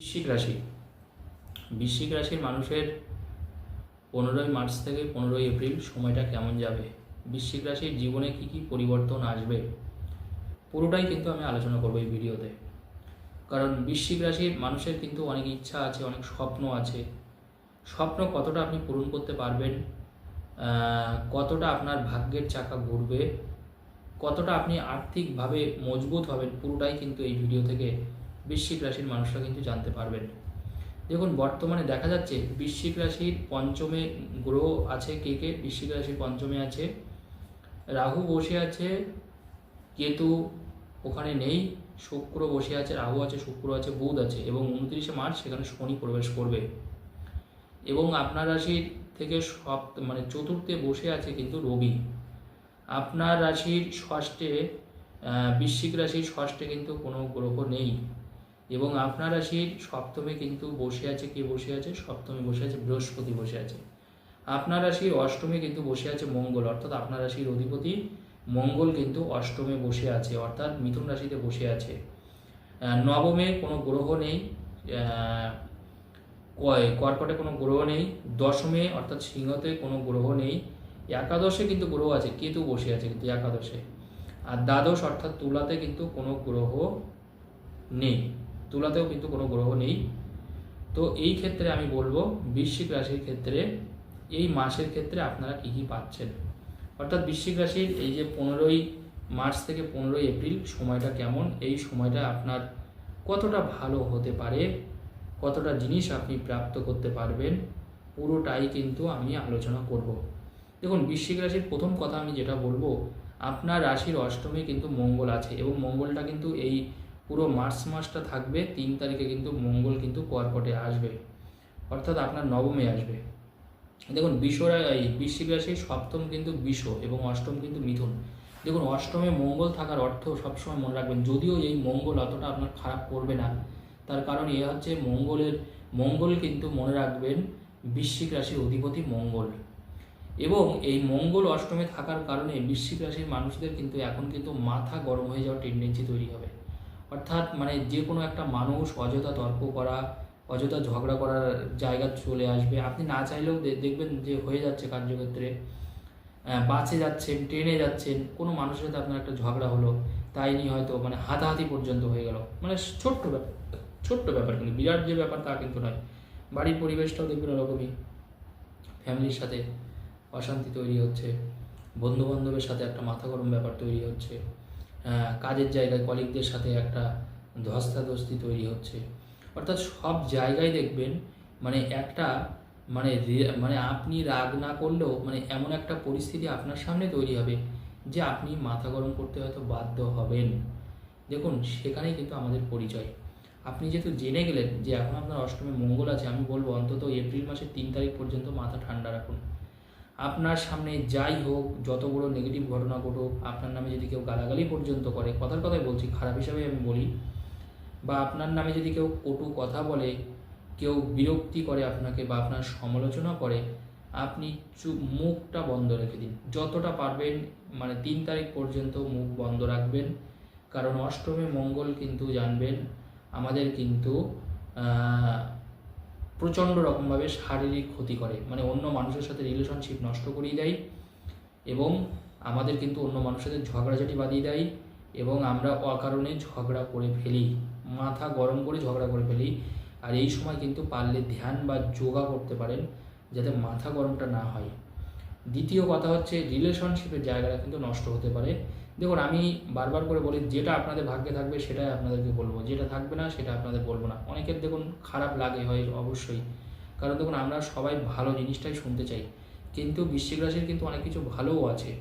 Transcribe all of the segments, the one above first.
বৃশ্চিক রাশি। বৃশ্চিক রাশির মানুষের পনেরোই মার্চ থেকে পনেরোই এপ্রিল সময়টা কেমন যাবে? বৃশ্চিক রাশির জীবনে কি কি পরিবর্তন আসবে? পুরোটাই কিন্তু আমি আলোচনা করব এই ভিডিওতে। কারণ বৃশ্চিক রাশির মানুষের কিন্তু অনেক ইচ্ছা আছে, অনেক স্বপ্ন আছে। স্বপ্ন কতটা আপনি পূরণ করতে পারবেন? কতটা আপনার ভাগ্যের চাকা ঘুরবে? কতটা আপনি আর্থিকভাবে মজবুত হবেন? পুরোটাই কিন্তু এই ভিডিও থেকে বৃশ্চিক রাশির মানুষরা কিন্তু জানতে পারবেন। দেখুন, বর্তমানে দেখা যাচ্ছে বৃশ্চিক রাশির পঞ্চমে গ্রহ আছে কে কে? বৃশ্চিক রাশির পঞ্চমে আছে রাহু বসে আছে, কেতু ওখানে নেই, শুক্র বসে আছে, রাহু আছে, শুক্র আছে, বুধ আছে এবং উনত্রিশে মার্চ সেখানে শনি প্রবেশ করবে। এবং আপনার রাশির থেকে সব মানে চতুর্থে বসে আছে কিন্তু রবি। আপনার রাশির ষষ্ঠে বৃশ্চিক রাশির ষষ্ঠে কিন্তু কোনো গ্রহ নেই। এবং আপনার রাশির সপ্তমে কিন্তু বসে আছে কে বসে আছে? সপ্তমে বসে আছে, বৃহস্পতি বসে আছে। আপনার রাশির অষ্টমে কিন্তু বসে আছে মঙ্গল, অর্থাৎ আপনার রাশির অধিপতি মঙ্গল কিন্তু অষ্টমে বসে আছে, অর্থাৎ মিথুন রাশিতে বসে আছে। নবমে কোনো গ্রহ নেই কর্কটে কোনো গ্রহ নেই, দশমে অর্থাৎ সিংহতে কোনো গ্রহ নেই, একাদশে কিন্তু গ্রহ আছে, কেতু বসে আছে কিন্তু একাদশে। আর দ্বাদশ অর্থাৎ তুলাতে কিন্তু কোনো গ্রহ নেই। তুলাতেও কিন্তু কোনো গ্রহ নেই। তো এই ক্ষেত্রে আমি বলব, বৃশ্চিক রাশির ক্ষেত্রে এই মাসের ক্ষেত্রে আপনারা কি কি পাচ্ছেন? অর্থাৎ বৃশ্চিক রাশির এই যে পনেরোই মার্চ থেকে পনেরোই এপ্রিল সময়টা কেমন? এই সময়টা আপনার কতটা ভালো হতে পারে? কতটা জিনিস আপনি প্রাপ্ত করতে পারবেন? পুরোটাই কিন্তু আমি আলোচনা করব। দেখুন, বৃশ্চিক রাশির প্রথম কথা আমি যেটা বলব, আপনার রাশির অষ্টমী কিন্তু মঙ্গল আছে এবং মঙ্গলটা কিন্তু এই পুরো মার্চ মাসটা থাকবে, তিন তারিখে কিন্তু মঙ্গল কিন্তু কর্কটে আসবে। অর্থাৎ আপনার নবমে আসবে। দেখুন বিশ্বরা এই বৃশ্চিক রাশির সপ্তম কিন্তু বিষ এবং অষ্টম কিন্তু মিথুন। দেখুন, অষ্টমে মঙ্গল থাকার অর্থ সবসময় মনে রাখবেন। যদিও এই মঙ্গল অতটা আপনার খারাপ করবে না, তার কারণ এ হচ্ছে মঙ্গলের, মঙ্গল কিন্তু মনে রাখবেন বৃশ্চিক রাশির অধিপতি মঙ্গল। এবং এই মঙ্গল অষ্টমে থাকার কারণে বৃশ্চিক রাশির মানুষদের কিন্তু এখন কিন্তু মাথা গরম হয়ে যাওয়ার টেন্ডেন্সি তৈরি হবে। অর্থাৎ মানে যে কোনো একটা মানুষ অযথা তর্ক করা, অযথা ঝগড়া করার জায়গা চলে আসবে। আপনি না চাইলেও দেখবেন যে হয়ে যাচ্ছে কার্যক্ষেত্রে। বাসে যাচ্ছেন, ট্রেনে যাচ্ছেন, কোনো মানুষের সাথে আপনার একটা ঝগড়া হলো, তাই নিয়ে হয়তো মানে হাতাহাতি পর্যন্ত হয়ে গেল। মানে ছোট্ট ব্যাপার ছোট্ট ব্যাপার কিন্তু, বিরাট যে ব্যাপার তা কিন্তু নয়। বাড়ির পরিবেশটাও দেখবেন ওরকমই। ফ্যামিলির সাথে অশান্তি তৈরি হচ্ছে বন্ধু বান্ধবের সাথে একটা মাথা গরম ব্যাপার তৈরি হচ্ছে। কাজের জায়গায় কলিগদের সাথে একটা ধস্তাধস্তি তৈরি হচ্ছে। অর্থাৎ সব জায়গায় দেখবেন মানে একটা মানে মানে আপনি রাগ না করলেও মানে এমন একটা পরিস্থিতি আপনার সামনে তৈরি হবে যে আপনি মাথা গরম করতে হয়তো বাধ্য হবেন। দেখুন, সেখানেই কিন্তু আমাদের পরিচয়। আপনি যেহেতু জেনে গেলেন যে এখন আপনার অষ্টমী মঙ্গল আছে, আমি বলব অন্তত এপ্রিল মাসের তিন তারিখ পর্যন্ত মাথা ঠান্ডা রাখুন। আপনার সামনে যাই হোক, যত বড় নেগেটিভ ঘটনা ঘটুক, আপনার নামে যদি কেউ গালাগালি পর্যন্ত করে, কথার কথাই বলছি, খারাপ হিসাবে আমি বলি, বা আপনার নামে যদি কেউ কটু কথা বলে, কেউ বিরক্তি করে আপনাকে বা আপনার সমালোচনা করে, আপনি চুপ মুখটা বন্ধ রেখে দিন। যতটা পারবেন মানে তিন তারিখ পর্যন্ত মুখ বন্ধ রাখবেন। কারণ অষ্টমে মঙ্গল কিন্তু জানবেন, আমাদের কিন্তু প্রচণ্ড রকমভাবে শারীরিক ক্ষতি করে। মানে অন্য মানুষের সাথে রিলেশনশিপ নষ্ট করিয়ে দেয় এবং আমাদের কিন্তু অন্য মানুষের সাথে ঝগড়াঝাটি বাঁধিয়ে দেয় এবং আমরা অকারণে ঝগড়া করে ফেলি। মাথা গরম করে ঝগড়া করে ফেলি। আর এই সময় কিন্তু পারলে ধ্যান বা যোগা করতে পারেন যাতে মাথা গরমটা না হয়। দ্বিতীয় কথা হচ্ছে রিলেশনশিপের জায়গাটা কিন্তু নষ্ট হতে পারে। দেখুন, আমি বারবার করে বলি, যেটা আপনাদের ভাগ্যে থাকবে সেটাই আপনাদেরকে বলব। যেটা থাকবে না সেটা আপনাদের বলব না। অনেকের দেখুন, খারাপ লাগে হয় অবশ্যই। কারণ দেখুন, আমরা সবাই ভালো জিনিসটাই শুনতে চাই। কিন্তু বৃশ্চিক রাশির কিন্তু অনেক কিছু ভালোও আছে।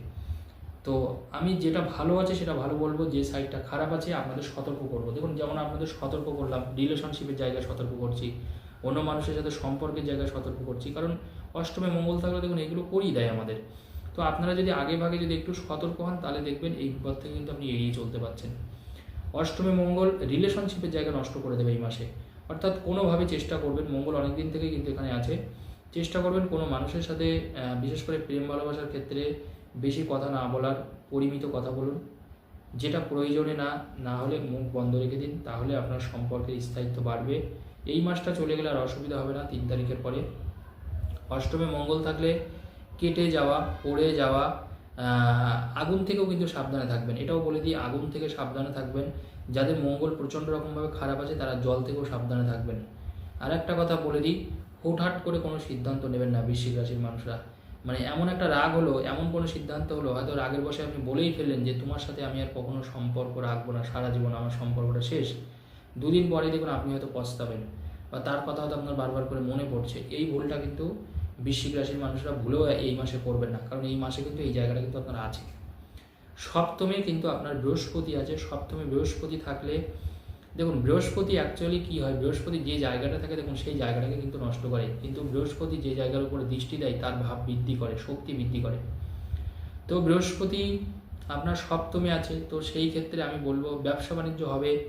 তো আমি যেটা ভালো আছে সেটা ভালো বলব, যে সাইডটা খারাপ আছে আপনাদের সতর্ক করব। দেখুন, যেমন আপনাদের সতর্ক করলাম রিলেশনশিপের জায়গায় সতর্ক করছি, অন্য মানুষের সাথে সম্পর্কের জায়গায় সতর্ক করছি। কারণ অষ্টমে মঙ্গল থাকলে দেখুন, এগুলো করেই দেয় আমাদের। তো আপনারা যদি আগে ভাগে যদি একটু সতর্ক হন, তাহলে দেখবেন এই বিপদ থেকে কিন্তু আপনি এড়িয়ে চলতে পারছেন। অষ্টমে মঙ্গল রিলেশনশিপের জায়গা নষ্ট করে দেবে এই মাসে। অর্থাৎ কোনোভাবে চেষ্টা করবেন, মঙ্গল অনেক দিন থেকে কিন্তু এখানে আছে। চেষ্টা করবেন কোনো মানুষের সাথে বিশেষ করে প্রেম ভালোবাসার ক্ষেত্রে বেশি কথা না বলার, পরিমিত কথা বলুন। যেটা প্রয়োজনে না না হলে মুখ বন্ধ রেখে দিন, তাহলে আপনার সম্পর্কের স্থায়িত্ব বাড়বে। এই মাসটা চলে গেলে আর অসুবিধা হবে না, তিন তারিখের পরে। অষ্টমে মঙ্গল থাকলে কেটে যাওয়া, পড়ে যাওয়া আগুন থেকেও কিন্তু সাবধানে থাকবেন। এটাও বলে দিই, আগুন থেকে সাবধানে থাকবেন। যাদের মঙ্গল প্রচণ্ড রকমভাবে খারাপ আছে, তারা জল থেকেও সাবধানে থাকবেন। আর একটা কথা বলে দিই, হুটহাট করে কোনো সিদ্ধান্ত নেবেন না বৃশ্চিক রাশির মানুষরা। মানে এমন একটা রাগ হলো, এমন কোনো সিদ্ধান্ত হলো, হয়তো রাগের বসে আপনি বলেই ফেললেন যে, তোমার সাথে আমি আর কখনো সম্পর্ক রাখব না, সারা জীবন আমার সম্পর্কটা শেষ। দুদিন পরে দেখুন আপনি হয়তো পস্তাবেন। বা তার কথা হয়তো আপনার বারবার করে মনে পড়ছে। এই ভুলটা কিন্তু বৃশ্চিক রাশির মানুষরা ভুলেও এই মাসে করবেন না। কারণ এই মাসে কিন্তু এই জায়গাটা কিন্তু আপনার আছে। সপ্তমে কিন্তু আপনার বৃহস্পতি আছে। সপ্তমে বৃহস্পতি থাকলে, দেখুন, বৃহস্পতি অ্যাকচুয়ালি কি হয়? বৃহস্পতি যে জায়গাটা থাকে, দেখুন, সেই জায়গাটাকে কিন্তু নষ্ট করে। কিন্তু বৃহস্পতি যে জায়গার উপরে দৃষ্টি দেয়, তার ভাব বৃদ্ধি করে, শক্তি বৃদ্ধি করে। তো বৃহস্পতি আপনার সপ্তমে আছে। তো সেই ক্ষেত্রে আমি বলব, ব্যবসা বাণিজ্য হবে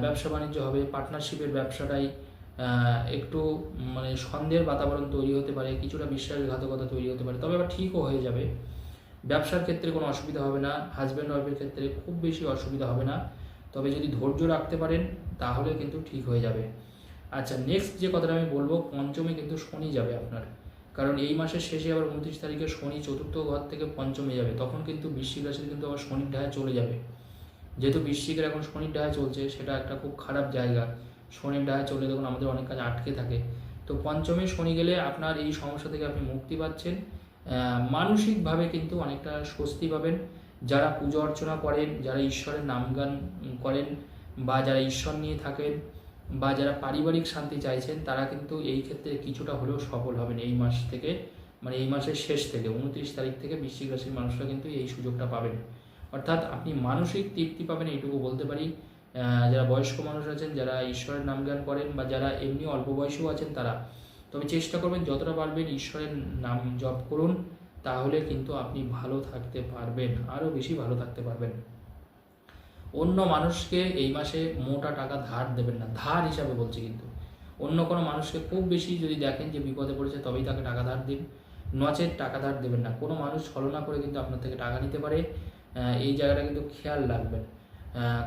ব্যবসা বাণিজ্য হবে পার্টনারশিপের ব্যবসাটাই একটু মানে সন্দেহের বাতাবরণ তৈরি হতে পারে, কিছুটা বিশ্বাসঘাতকতা তৈরি হতে পারে, তবে আবার ঠিকও হয়ে যাবে। ব্যবসার ক্ষেত্রে কোনো অসুবিধা হবে না হাজব্যান্ড ওয়াইফের ক্ষেত্রে খুব বেশি অসুবিধা হবে না, তবে যদি ধৈর্য রাখতে পারেন, তাহলে কিন্তু ঠিক হয়ে যাবে। আচ্ছা নেক্সট যে কথাটা আমি বলব, পঞ্চমে কিন্তু শনি যাবে আপনার। কারণ এই মাসের শেষে আবার উনত্রিশ তারিখে শনি চতুর্থ ঘর থেকে পঞ্চমে যাবে, তখন কিন্তু বৃশ্চিক রাশির কিন্তু আবার শনির ঢায় চলে যাবে। যেহেতু বৃশ্চিকের এখন শনির ঢায় চলছে, সেটা একটা খুব খারাপ জায়গা। শনির ঢায় চলে দেখুন আমাদের অনেক কাজ আটকে থাকে, তো পঞ্চমে শনি গেলে আপনার এই সমস্যা থেকে আপনি মুক্তি পাচ্ছেন। মানসিকভাবে কিন্তু অনেকটা স্বস্তি পাবেন। যারা পুজো অর্চনা করেন, যারা ঈশ্বরের নামগান করেন, বা যারা ঈশ্বর নিয়ে থাকেন, বা যারা পারিবারিক শান্তি চাইছেন, তারা কিন্তু এই ক্ষেত্রে কিছুটা হলেও সফল হবেন এই মাস থেকে মানে এই মাসের শেষ থেকে, উনত্রিশ তারিখ থেকে বৃশ্চিক রাশির মানুষরা কিন্তু এই সুযোগটা পাবেন। অর্থাৎ আপনি মানসিক তৃপ্তি পাবেন, এইটুকু বলতে পারি। যারা বয়স্ক মানুষ আছেন, যারা ঈশ্বরের নামগান করেন বা যারা এমনি অল্প বয়সেও আছেন তারা, তবে চেষ্টা করবেন যতটা পারবেন ঈশ্বরের নাম জপ করুন, তাহলে কিন্তু আপনি ভালো থাকতে পারবেন, আরও বেশি ভালো থাকতে পারবেন। অন্য মানুষকে এই মাসে মোটা টাকা ধার দেবেন না, ধার হিসাবে বলছি কিন্তু। অন্য কোনো মানুষকে খুব বেশি যদি দেখেন যে বিপদে পড়েছে, তবেই তাকে টাকা ধার দিন। নচেত টাকা ধার দেবেন না। কোনো মানুষ ছলনা করে কিন্তু আপনার থেকে টাকা নিতে পারে। এই জায়গাটা কিন্তু খেয়াল রাখবেন।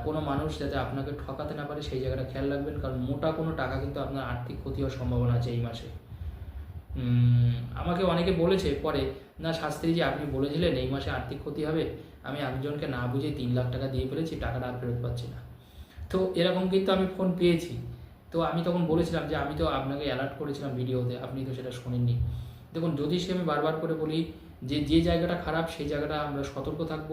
কোনো মানুষ যাতে আপনাকে ঠকাতে না পারে, সেই জায়গাটা খেয়াল রাখবেন, কারণ মোটা কোনো টাকা কিন্তু আপনার আর্থিক ক্ষতি হওয়ার সম্ভাবনা আছে এই মাসে। আমাকে অনেকে বলেছে পরে, না শাস্ত্রী যে আপনি বলেছিলেন এই মাসে আর্থিক ক্ষতি হবে। আমি একজনকে না বুঝে তিন লাখ টাকা দিয়ে ফেলেছি, টাকাটা আর ফেরত পাচ্ছি না। তো এরকম কিন্তু আমি ফোন পেয়েছি। তো আমি তখন বলেছিলাম যে, আমি তো আপনাকে অ্যালার্ট করেছিলাম ভিডিওতে, আপনি তো সেটা শোনেননি। দেখুন জ্যোতিষে আমি বারবার করে বলি যে যে জায়গাটা খারাপ, সেই জায়গাটা আমরা সতর্ক থাকব।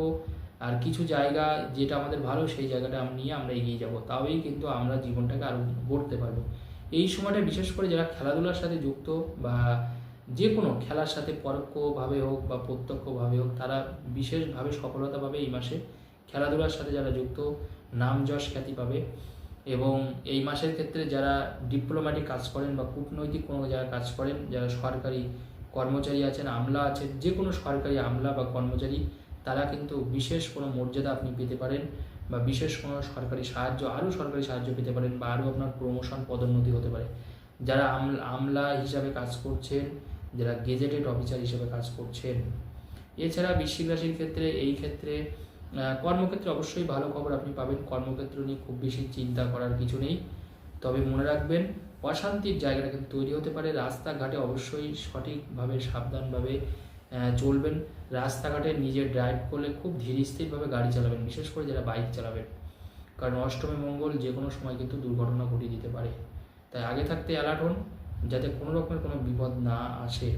আর কিছু জায়গা যেটা আমাদের ভালো, সেই জায়গাটা নিয়ে আমরা এগিয়ে যাব। তবেই কিন্তু আমরা জীবনটাকে আরও গড়তে পারব। এই সময়টা বিশেষ করে যারা খেলাধুলার সাথে যুক্ত বা যে কোনো খেলার সাথে পরোক্ষভাবে হোক বা প্রত্যক্ষভাবে হোক, তারা বিশেষভাবে সফলতা পাবে এই মাসে খেলাধুলার সাথে যারা যুক্ত, নাম যশ খ্যাতি পাবে এবং এই মাসের ক্ষেত্রে যারা ডিপ্লোম্যাটিক কাজ করেন বা কূটনৈতিক কোনো যারা কাজ করেন, যারা সরকারি কর্মচারী আছেন, আমলা আছেন, যে কোনো সরকারি আমলা বা কর্মচারী তারা কিন্তু বিশেষ কোনো মর্যাদা আপনি পেতে পারেন বা বিশেষ কোনো সরকারি সাহায্য, আরও সরকারি সাহায্য পেতে পারেন বা আরও আপনার প্রমোশন পদোন্নতি হতে পারে। যারা আমলা হিসাবে কাজ করছেন, যারা গেজেটেড অফিসার হিসেবে কাজ করছেন। এছাড়া বৃশ্চিক রাশির ক্ষেত্রে, এই ক্ষেত্রে কর্মক্ষেত্রে অবশ্যই ভালো খবর আপনি পাবেন। কর্মক্ষেত্র নিয়ে খুব বেশি চিন্তা করার কিছু নেই। তবে মনে রাখবেন, অশান্তির জায়গাটা কিন্তু তৈরি হতে পারে। রাস্তাঘাটে অবশ্যই সঠিকভাবে, সাবধানভাবে চলবেন। রাস্তাঘাটে নিজে ড্রাইভ করলে খুব ধীর স্থিরভাবে গাড়ি চালাবেন, বিশেষ করে যারা বাইক চালাবেন। কারণ অষ্টমী মঙ্গল যে কোনো সময় কিন্তু দুর্ঘটনা ঘটিয়ে দিতে পারে। তাই আগে থাকতে অ্যালার্ট হন, যাতে কোনো রকমের কোনো বিপদ না আসে।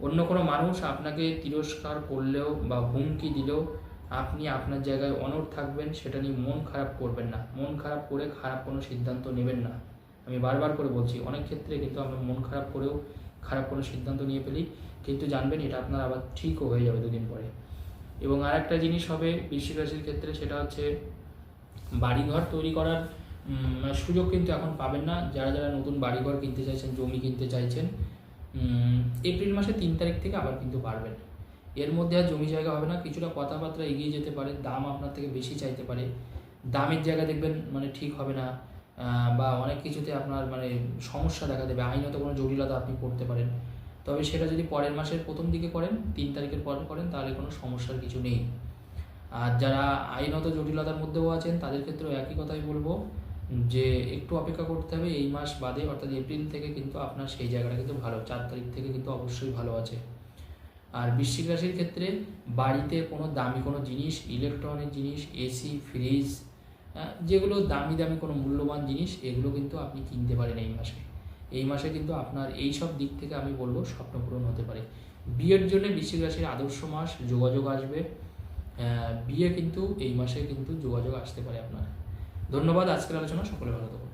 অন্য কোনো মানুষ আপনাকে তিরস্কার করলেও বা হুমকি দিলেও আপনি আপনার জায়গায় অনড় থাকবেন, সেটা নিয়ে মন খারাপ করবেন না। মন খারাপ করে খারাপ কোনো সিদ্ধান্ত নেবেন না। আমি বারবার করে বলছি, অনেক ক্ষেত্রে কিন্তু আমরা মন খারাপ করেও খারাপ কোনো সিদ্ধান্ত নিয়ে ফেলি কিন্তু জানবেন এটা আপনার আবার ঠিকও হয়ে যাবে দুদিন পরে। এবং আর একটা জিনিস হবে বৃশ্চিক রাশির ক্ষেত্রে সেটা হচ্ছে বাড়িঘর তৈরি করার উম, সুযোগ কিন্তু এখন পাবেন না। যারা যারা নতুন বাড়িঘর কিনতে চাইছেন জমি কিনতে চাইছেন এপ্রিল মাসে তিন তারিখ থেকে আবার কিন্তু পারবেন এর মধ্যে আর জমি জায়গা হবে না কিছুটা কথাবার্তা এগিয়ে যেতে পারে দাম আপনার থেকে বেশি চাইতে পারে। দামের জায়গা দেখবেন মানে ঠিক হবে না। বা অনেক কিছুতে আপনার মানে সমস্যা দেখা দেবে, আইনত কোনো জটিলতা আপনি করতে পারেন। তবে সেটা যদি পরের মাসের প্রথম দিকে করেন, তিন তারিখের পর করেন, তাহলে কোনো সমস্যার কিছু নেই। আর যারা আইনত জটিলতার মধ্যেও আছেন, তাদের ক্ষেত্রেও একই কথাই বলব, যে একটু অপেক্ষা করতে হবে, এই মাস বাদে, অর্থাৎ এপ্রিল থেকে কিন্তু আপনার সেই জায়গাটা কিন্তু ভালো, চার তারিখ থেকে কিন্তু অবশ্যই ভালো আছে। আর বৃশ্চিক রাশির ক্ষেত্রে বাড়িতে কোনো দামি কোনো জিনিস, ইলেকট্রনিক জিনিস, এসি, ফ্রিজ যেগুলো দামি দামি কোনো মূল্যবান জিনিস, এগুলো কিন্তু আপনি কিনতে পারেন এই মাসে। এই মাসে কিন্তু আপনার এই সব দিক থেকে আমি বলব স্বপ্ন পূরণ হতে পারে। বিয়ের জন্য বৃশ্চিক রাশির আদর্শ মাস যোগাযোগ আসবে। বিয়ে কিন্তু এই মাসে কিন্তু যোগাযোগ আসতে পারে আপনার। ধন্যবাদ, আজকের আলোচনা, সকলে ভালো থাকুন।